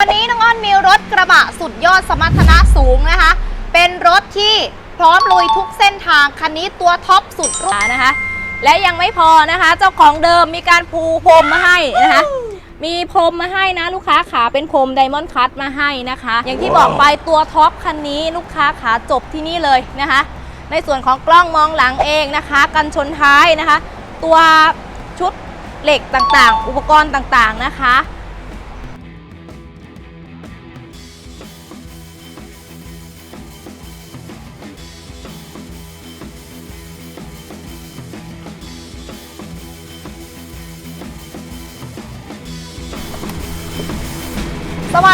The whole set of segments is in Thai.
วันนี้น้องอ้อนมีรถกระบะสุดยอดสมรรถนะสูงนะคะ เป็นรถที่พร้อมลุยทุกเส้นทางคันนี้ตัวท็อปสุดรุ่นนะคะ และยังไม่พอนะคะ เจ้าของเดิมมีการปูพรมมาให้นะคะ มีพรมมาให้นะลูกค้าขาเป็นพรมไดมอนด์คัตมาให้นะคะ อย่างที่บอกไปตัวท็อปคันนี้ลูกค้าขาจบที่นี่เลยนะคะ ในส่วนของกล้องมองหลังเองนะคะ กันชนท้ายนะคะ ตัวชุดเหล็กต่างๆ อุปกรณ์ต่างๆนะคะ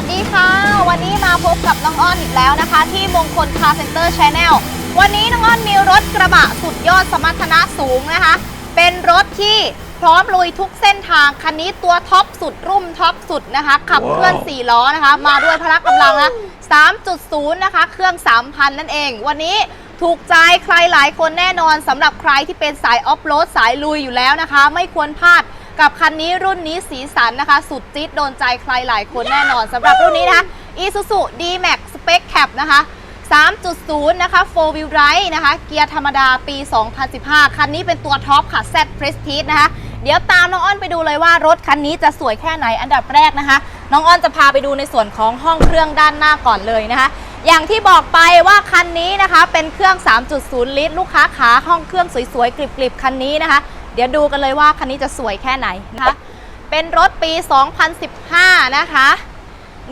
สวัสดีค่ะ วันนี้มาพบกับน้องอ้อนอีกแล้วนะคะ ที่มงคลคาร์เซ็นเตอร์ชแนลวันนี้น้องอ้อนมีรถกระบะสุดยอดสมรรถนะสูงนะคะ เป็นรถที่พร้อมลุยทุกเส้นทาง คันนี้ตัวท็อปสุดรุ่มท็อปสุดนะคะ ขับเคลื่อน 4 ล้อนะคะ มาด้วยพละกำลังนะ 3.0 นะคะ เครื่อง 3,000 นั่นเอง วันนี้ถูกใจใครหลายคนแน่นอนสำหรับใครที่เป็นสายออฟโรดสายลุยอยู่แล้วนะคะ ไม่ควรพลาด กับคันนี้รุ่นนี้สีสันนะคะ สุดจี๊ดโดนใจใครหลายคนแน่นอนสำหรับรุ่นนี้นะคะ Isuzu D-Max Spec Cap นะคะ 3.0 นะคะ 4 wheel drive นะคะ เกียร์ธรรมดาปี 2015 คันนี้เป็นตัวท็อปค่ะ Z Prestige นะคะ เดี๋ยวตามน้องอ้อนไปดูเลยว่ารถคันนี้จะสวยแค่ไหนอันดับแรกนะคะ น้องอ้อนจะพาไปดูในส่วนของห้องเครื่องด้านหน้าก่อนเลยนะคะ อย่างที่บอกไปว่าคันนี้นะคะเป็นเครื่อง 3.0 ลิตร ลูกค้าขาห้องเครื่องสวยๆกริบๆคันนี้นะคะ เดี๋ยวดูกันเลยว่าคันนี้จะสวยแค่ไหนนะคะ เป็นรถปี 2015 นะคะ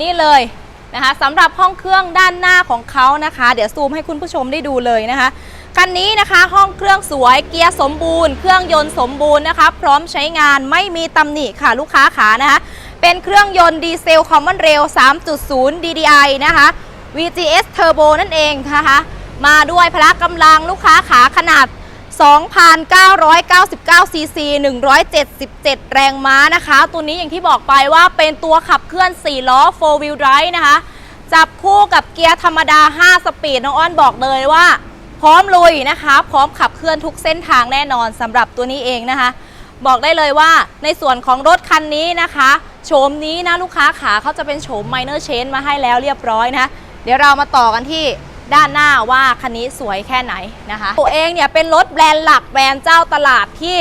นี่เลยนะคะสำหรับห้องเครื่องด้านหน้าของเขานะคะ เดี๋ยวซูมให้คุณผู้ชมได้ดูเลยนะคะคันนี้นะคะห้องเครื่องสวยเกียร์สมบูรณ์เครื่องยนต์สมบูรณ์นะคะพร้อมใช้งานไม่มีตำหนิค่ะลูกค้าขานะคะเป็นเครื่องยนต์ดีเซลคอมมอนเรล 3.0 DDI นะคะ VGS Turbo นั่นเองนะคะ มาด้วยพละกำลังลูกค้าขาขนาด 2,999 ซีซี 177 แรงม้านะคะ ตัวนี้อย่างที่บอกไปว่าเป็นตัวขับเคลื่อน 4 ล้อ 4 wheel drive นะคะ จับคู่กับเกียร์ธรรมดา 5 สปีด น้องอ้อนบอกเลยว่า พร้อมลุยนะคะ พร้อมขับเคลื่อนทุกเส้นทางแน่นอนสำหรับตัวนี้เองนะคะ บอกได้เลยว่าในส่วนของรถคันนี้นะคะ โฉมนี้นะลูกค้าขาเขาจะเป็นโฉม minor change มาให้แล้วเรียบร้อยนะะเดี๋ยวเรามาต่อกันที่ ด้านหน้าว่าคันนี้สวยแค่ไหนนะคะ ตัวเองเนี่ยเป็นรถแบรนด์หลักแบรนด์เจ้าตลาดที่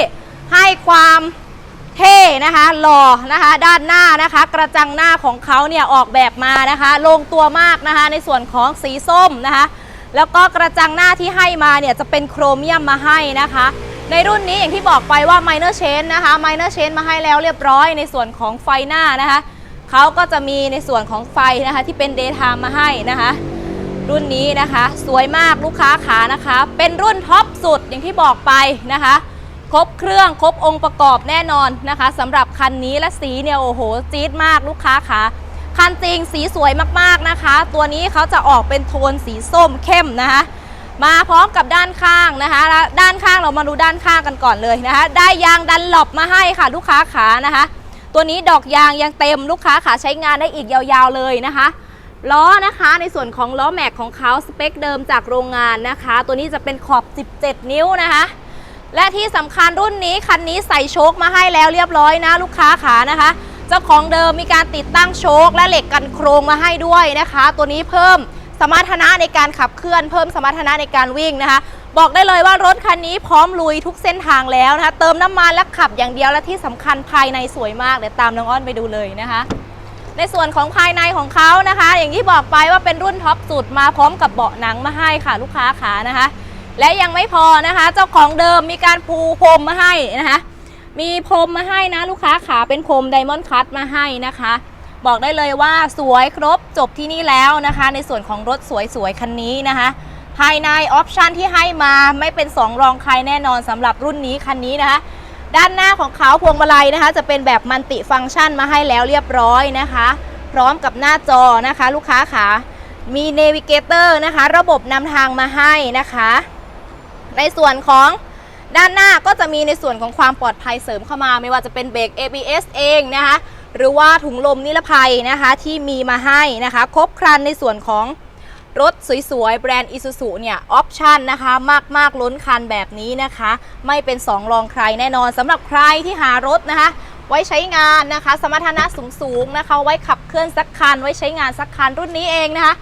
ให้ความเท่นะคะหล่อนะคะด้านหน้านะคะ กระจังหน้าของเขาเนี่ยออกแบบมานะคะ ลงตัวมากนะคะในส่วนของสีส้มนะคะ แล้วก็กระจังหน้าที่ให้มาเนี่ยจะเป็นโครเมียมมาให้นะคะ ในรุ่นนี้อย่างที่บอกไปว่า minor change นะคะ minor change มาให้แล้วเรียบร้อยในส่วนของไฟหน้านะคะเขาก็จะมีในส่วนของไฟนะคะที่เป็น daytime มาให้นะคะ รุ่นนี้นะคะ สวยมากลูกค้าขานะคะ เป็นรุ่นท็อปสุดอย่างที่บอกไปนะคะ ครบเครื่องครบองค์ประกอบแน่นอนนะคะสำหรับคันนี้และสีเนี่ยโอ้โหจี๊ดมากลูกค้าขาคันจริงสีสวยมากๆนะคะ ตัวนี้เขาจะออกเป็นโทนสีส้มเข้มนะคะ มาพร้อมกับด้านข้างนะคะแล้วด้านข้างเรามาดูด้านข้างกันก่อนเลยนะคะ ได้ยางดันหลบมาให้ค่ะ ลูกค้าขานะคะ ตัวนี้ดอกยางยังเต็มลูกค้าขาใช้งานได้อีกยาวๆเลยนะคะ ล้อนะคะในส่วนของล้อแม็กของเขาสเปคเดิมจากโรงงานนะคะ ตัวนี้จะเป็นขอบ 17 นิ้วนะคะ และที่สำคัญรุ่นนี้คันนี้ใส่โชคมาให้แล้วเรียบร้อยนะลูกค้าขานะคะ เจ้าของเดิมมีการติดตั้งโชคและเหล็กกันโครงมาให้ด้วยนะคะ ตัวนี้เพิ่มสมรรถนะในการขับเคลื่อน เพิ่มสมรรถนะในการวิ่งนะคะ บอกได้เลยว่ารถคันนี้พร้อมลุยทุกเส้นทางแล้วนะคะ เติมน้ำมันและขับอย่างเดียวและที่สำคัญภายในสวยมากเดี๋ยวตามน้องอ้อนไปดูเลยนะคะ ในส่วนของภายในของเขานะคะ อย่างที่บอกไปว่าเป็นรุ่นท็อปสุดมาพร้อมกับเบาะหนังมาให้ค่ะลูกค้าขานะคะ และยังไม่พอนะคะ เจ้าของเดิมมีการปูพรมมาให้นะคะ มีพรมมาให้นะลูกค้าขาเป็นพรมไดมอนด์คัตมาให้นะคะ บอกได้เลยว่าสวยครบจบที่นี่แล้วนะคะ ในส่วนของรถสวยๆคันนี้นะคะภายในออปชันที่ให้มาไม่เป็นสองรองใครแน่นอนสำหรับรุ่นนี้คันนี้นะคะ ด้านหน้าของเขาพวงมาลัยนะคะ จะเป็นแบบมัลติฟังก์ชันมาให้แล้วเรียบร้อยนะคะ พร้อมกับหน้าจอนะคะ ลูกค้าขามีเนวิเกเตอร์นะคะ ระบบนำทางมาให้นะคะ ในส่วนของด้านหน้าก็จะมีในส่วนของความปลอดภัยเสริมเข้ามา ไม่ว่าจะเป็นเบรก ABS เองนะคะ หรือว่าถุงลมนิรภัยนะคะที่มีมาให้นะคะ ครบครันในส่วนของ รถสวยๆ แบรนด์ Isuzu เนี่ยออปชันนะคะมากๆล้นคันแบบนี้นะคะ ไม่เป็น2รองใครแน่นอนสำหรับใครที่หารถนะคะ ไว้ใช้งานนะคะ สมรรถนะสูงๆนะคะ ไว้ขับเคลื่อนสักคัน ไว้ใช้งานสักคันรุ่นนี้เองนะคะ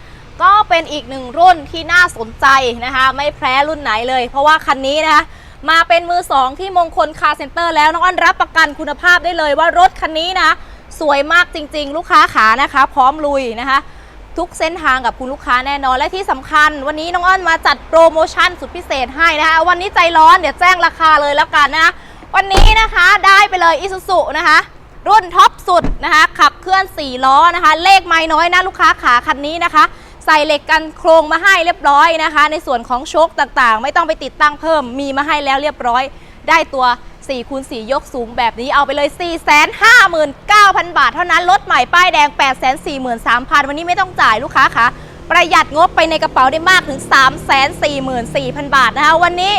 ก็เป็นอีกหนึ่งรุ่นที่น่าสนใจนะคะ ไม่แพ้รุ่นไหนเลย เพราะว่าคันนี้นะคะมาเป็นมือสองที่มงคลคาร์เซ็นเตอร์แล้วน้องอ้อนรับประกันคุณภาพได้เลยว่ารถคันนี้นะ สวยมากจริง ๆ ลูกค้าขานะคะ พร้อมลุยนะคะ ทุกเส้นทางกับคุณลูกค้าแน่นอน และที่สำคัญ วันนี้น้องอ้อนมาจัดโปรโมชั่นสุดพิเศษให้นะคะ วันนี้ใจร้อนเดี๋ยวแจ้งราคาเลยแล้วกันนะวันนี้นะคะได้ไปเลยอิซูซุนะคะ รุ่นท็อปสุดนะคะ ขับเคลื่อน 4 ล้อนะคะ เลขไม่น้อยนะลูกค้าขาคันนี้นะคะ ใส่เหล็กกันโครงมาให้เรียบร้อยนะคะ ในส่วนของโชคต่างๆ ไม่ต้องไปติดตั้งเพิ่มมีมาให้แล้วเรียบร้อย ได้ตัว 4คูณ4ยกสูงแบบนี้เอาไปเลย 459,000 บาท เท่านั้นรถใหม่ป้ายแดง 843,000 วันนี้ไม่ต้องจ่ายลูกค้าคะประหยัดงบไปในกระเป๋าได้มากถึง 344,000 บาทนะคะ วันนี้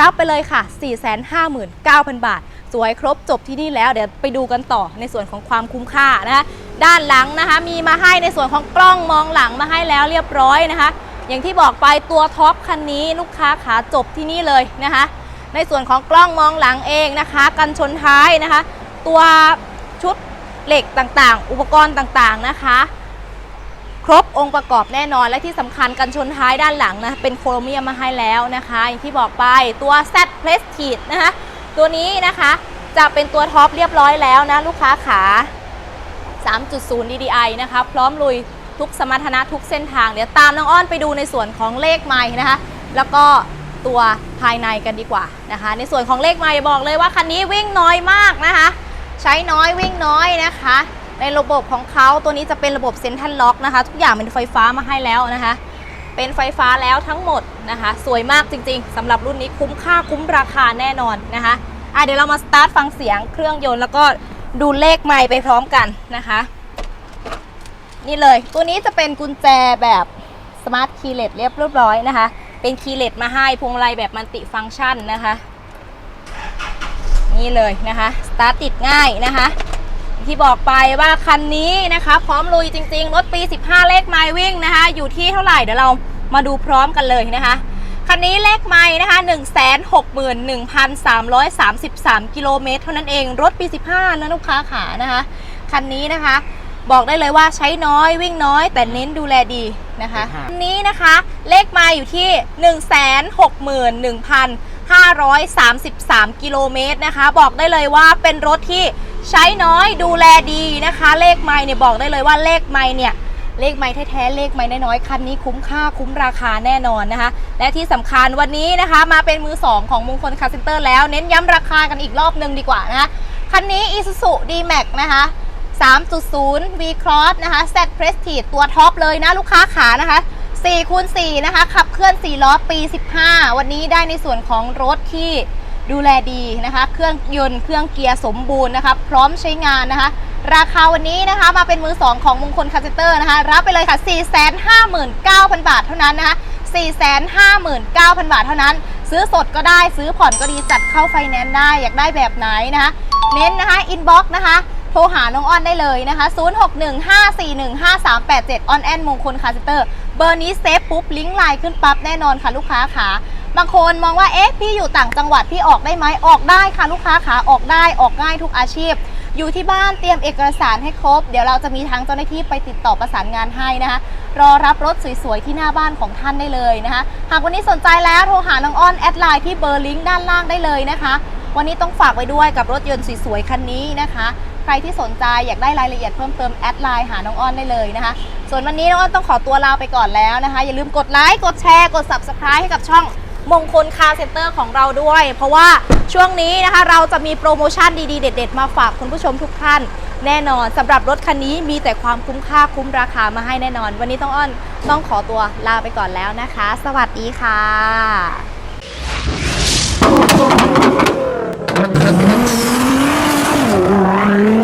รับไปเลยค่ะ 459,000 บาท สวยครบจบที่นี่แล้ว เดี๋ยวไปดูกันต่อในส่วนของความคุ้มค่านะคะด้านหลังนะคะ มีมาให้ในส่วนของกล้องมองหลังมาให้แล้วเรียบร้อยนะคะ อย่างที่บอกไปตัวท็อปคันนี้ลูกค้าขาจบที่นี่เลยนะคะ ในส่วนของกล้องมองหลังเองนะคะ กันชนท้ายนะคะ ตัวชุดเหล็กต่างๆ อุปกรณ์ต่างๆนะคะ ครบองค์ประกอบแน่นอนและที่สำคัญกันชนท้ายด้านหลังนะเป็นโครเมียมมาให้แล้วนะคะอย่างที่บอกไปตัว Z Prestige นะคะตัวนี้นะคะจะเป็นตัวท็อปเรียบร้อยแล้วนะลูกค้าขา 3.0 DDI นะคะ พร้อมลุยทุกสมรรถนะทุกเส้นทาง เดี๋ยวตามน้องอ้อนไปดูในส่วนของเลขไม้นะคะ แล้วก็ ตัวภายในกันดีกว่านะคะ ในส่วนของเลขไม้บอกเลยว่าคันนี้วิ่งน้อยมากนะคะ ใช้น้อยวิ่งน้อยนะคะ ในระบบของเขาตัวนี้จะเป็นระบบเซ็นทรัลล็อกนะคะ ทุกอย่างเป็นไฟฟ้ามาให้แล้วนะคะ เป็นไฟฟ้าแล้วทั้งหมดนะคะ สวยมากจริง ๆสำหรับรุ่นนี้คุ้มค่าคุ้มราคาแน่นอนนะคะอะเดี๋ยวเรามาสตาร์ทฟังเสียงเครื่องยนต์แล้วก็ดูเลขไมล์ไปพร้อมกันนะคะ นี่เลยตัวนี้จะเป็นกุญแจแบบสมาร์ทคีย์เลสเรียบร้อยนะคะ เป็นคีย์เลสมาให้พวงมาลัยแบบมันติฟังก์ชันนะคะ นี่เลยนะคะสตาร์ทติดง่ายนะคะ ที่บอกไปว่าคันนี้นะคะ พร้อมลุยจริงๆ รถปี 15 เลขไมล์วิ่งนะคะ อยู่ที่เท่าไหร่เดี๋ยวเรามาดูพร้อมกันเลยนะคะคันนี้เลขไมล์นะคะ 161,333 กิโลเมตรเท่านั้นเอง รถปี 15 นะลูกค้าขานะคะ คันนี้นะคะ บอกได้เลยว่าใช้น้อยวิ่งน้อยแต่เน้นดูแลดีนะคะ คันนี้นะคะ เลขไมล์อยู่ที่ 161,533 กิโลเมตรนะคะ บอกได้เลยว่าเป็นรถที่ใช้น้อยดูแลดีนะคะ เลขไมล์เนี่ยบอกได้เลยว่าเลขไมล์เนี่ยเลขไม้แท้ๆ เลขไม้น้อยๆ คันนี้คุ้มค่าคุ้มราคาแน่นอนนะคะ และที่สำคัญวันนี้นะคะ มาเป็นมือ 2 ของมงคลคาร์เซ็นเตอร์แล้วเน้นย้ำราคากันอีกรอบหนึ่งดีกว่านะคะ คันนี้ Isuzu D-Max นะคะ 3.0 V Cross นะคะ Z Prestige ตัวท็อปเลยนะลูกค้าขานะคะ 4คูณ4นะคะ ขับเคลื่อน 4 ล้อปี 15 วันนี้ได้ในส่วนของรถที่ดูแลดีนะคะ เครื่องยนต์เครื่องเกียร์สมบูรณ์นะคะ พร้อมใช้งานนะคะ ราคาวันนี้นะคะมาเป็นมือ 2 ของมงคลคาร์เซเตอร์นะคะ รับไปเลยค่ะ 459,000 บาทเท่านั้นนะคะ 459,000 บาทเท่านั้น ซื้อสดก็ได้ซื้อผ่อนก็ดีจัดเข้าไฟแนนซ์ได้อยากได้แบบไหนนะคะ เน้นนะคะอินบ็อกซ์นะคะ โทรหาน้องอ้อนได้เลยนะคะ 0615415387 ออนแอนมงคลคาร์เซนเตอร์ เบอร์นี้เซฟปุ๊บ ลิงก์ไลน์ขึ้นปั๊บแน่นอนค่ะลูกค้าขาบางคนมองว่า เอ๊ะ พี่อยู่ต่างจังหวัด พี่ออกได้ไหมออกได้ค่ะลูกค้าขาออกได้ออกง่ายทุกอาชีพ อยู่ที่บ้านเตรียมเอกสารให้ครบ เดี๋ยวเราจะมีทางเจ้าหน้าที่ไปติดต่อประสานงานให้นะคะ รอรับรถสวยๆ ที่หน้าบ้านของท่านได้เลยนะคะ หากวันนี้สนใจแล้วโทรหาน้องอ้อนแอดไลน์ที่เบอร์ลิงก์ด้านล่างได้เลยนะคะ วันนี้ต้องฝากไว้ด้วยกับรถยนต์สวยๆคันนี้นะคะ ใครที่สนใจอยากได้รายละเอียดเพิ่มเติมแอดไลน์หาน้องอ้อนได้เลยนะคะ ส่วนวันนี้น้องอ้อนต้องขอตัวลาไปก่อนแล้วนะคะ อย่าลืมกดไลค์กดแชร์กด subscribe ให้กับช่องมงคลคาร์เซ็นเตอร์ของเราด้วย เพราะว่าช่วงนี้นะคะ เราจะมีโปรโมชั่นดีๆ เด็ด ๆ มาฝากคุณผู้ชมทุกท่าน แน่นอนสำหรับรถคันนี้มีแต่ความคุ้มค่าคุ้มราคามาให้แน่นอน วันนี้ต้องอ้อนต้องขอตัวลาไปก่อนแล้วนะคะ สวัสดีค่ะ Thank you.